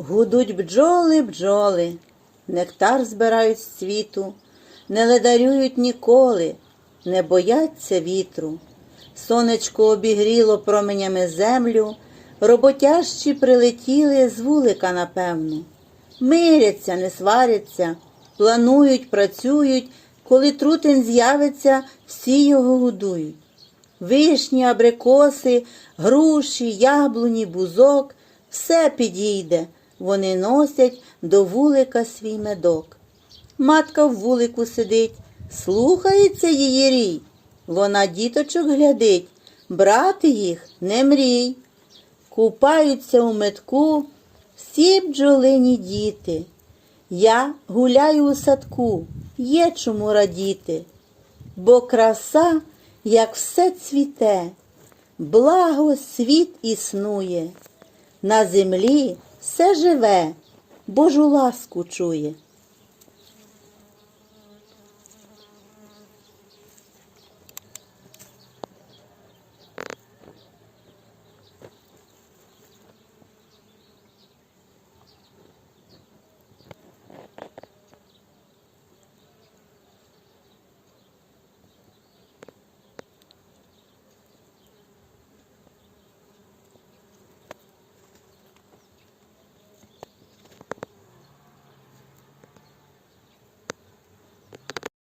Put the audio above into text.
Гудуть бджоли, бджоли, нектар збирають з світу, не ледарюють ніколи, не бояться вітру. Сонечко обігріло променями землю, роботящі прилетіли з вулика, напевно. Миряться, не сваряться, планують, працюють, коли трутень з'явиться, всі його годують. Вишні, абрикоси, груші, яблуні, бузок все підійде. Вони носять до вулика свій медок. Матка в вулику сидить, слухається її рій. Вона діточок глядить, брати їх не мрій. Купаються у метку всі бджолині діти. Я гуляю у садку, є чому радіти, бо краса, як все цвіте, благо світ існує, на землі все живе, Божу ласку чує.